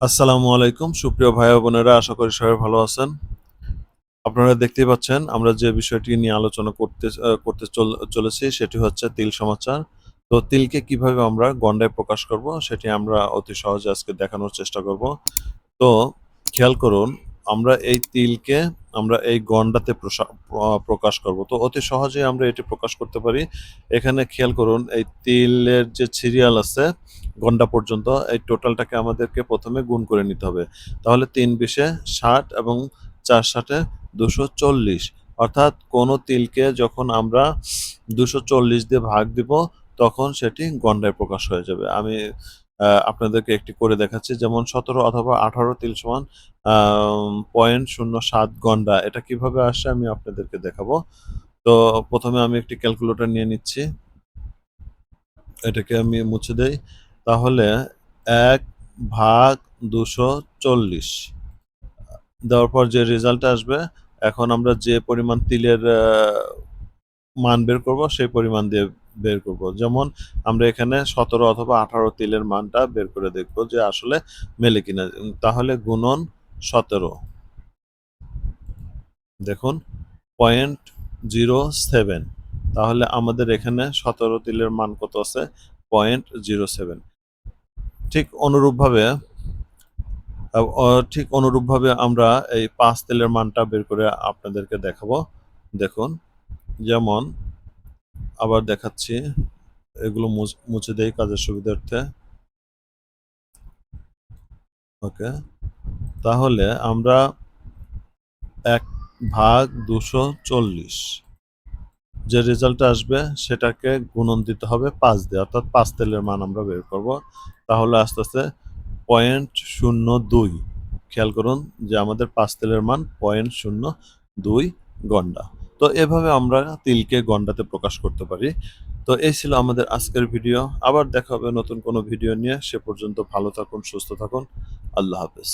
আসসালামু আলাইকুম, সুপ্রিয় ভাই বোনেরা, আশা করি সবাই ভালো আছেন। আপনারা দেখতেই পাচ্ছেন, আমরা যে বিষয়টি নিয়ে আলোচনা করতে করতে চল- চলেছি সেটি হচ্ছে তিল সমাচার। তো তিলকে কীভাবে আমরা গন্ডায় প্রকাশ করব, সেটি আমরা অতি সহজে আজকে দেখানোর চেষ্টা করব। তো খেয়াল করুন, আমরা এই তিলকে আমরা এই গন্ডাতে প্রকাশ করব। তো অতি সহজে আমরা এটি প্রকাশ করতে পারি। এখানে খেয়াল করুন, এই তিলের যে সিরিয়াল আছে গন্ডা পর্যন্ত এই টোটালটাকে আমাদেরকে প্রথমে গুণ করে নিতে হবে। তাহলে তিন বিশে ষাট এবং চার ষাটে দুশো চল্লিশ। অর্থাৎ কোনো তিলকে যখন আমরা দুশো চল্লিশ দিয়ে ভাগ দিব, তখন সেটি গন্ডায় প্রকাশ হয়ে যাবে। আমি আপনাদেরকে একটি করে দেখাচ্ছি। যেমন সতেরো অথবা আঠারো তিল সমান পয়েন্ট শূন্য সাত গন্ডা। এটা কীভাবে আসে আমি আপনাদেরকে দেখাবো। তো প্রথমে আমি একটি ক্যালকুলেটর নিয়ে নিচ্ছি। এটাকে আমি মুছে দেই। তাহলে এক ভাগ দুশো চল্লিশ। দেওয়ার পর যে রেজাল্ট আসবে, এখন আমরা যে পরিমাণ তিলের মান বের করব, সেই পরিমাণ দিয়ে বের করব। যেমন আমরা এখানে সতেরো অথবা আঠারো তিলের মানটা বের করে দেখব যে আসলে মেলে কিনা। তাহলে গুণন সতেরো। দেখুন পয়েন্ট জিরো সেভেন তাহলে আমাদের এখানে সতেরো তিলের মান কত আছে? পয়েন্ট জিরো সেভেন ঠিক অনুরূপভাবে ঠিক অনুরূপভাবে আমরা এই পাঁচ তেলের মানটা বের করে আপনাদেরকে দেখাবো। দেখুন, যেমন আবার দেখাচ্ছি, এগুলো মুছ- দেই কাজের সুবিধার্থে। ওকে, তাহলে আমরা এক ভাগ দুশো চল্লিশ, যে রেজাল্ট আসবে সেটাকে গুণন দিতে হবে পাঁচ দিয়ে, অর্থাৎ পাঁচ তেলের মান আমরা বের করব। তাহলে আস্তে আস্তে পয়েন্ট শূন্য দুই। খেয়াল করুন যে আমাদের পাঁচ তেলের মান পয়েন্ট শূন্য দুই গন্ডা। তো এভাবে আমরা তিলকে গন্ডাতে প্রকাশ করতে পারি। তো এই ছিল আমাদের আজকের ভিডিও। আবার দেখা হবে নতুন কোনো ভিডিও নিয়ে। সে পর্যন্ত ভালো থাকুন, সুস্থ থাকুন। আল্লাহ হাফেজ।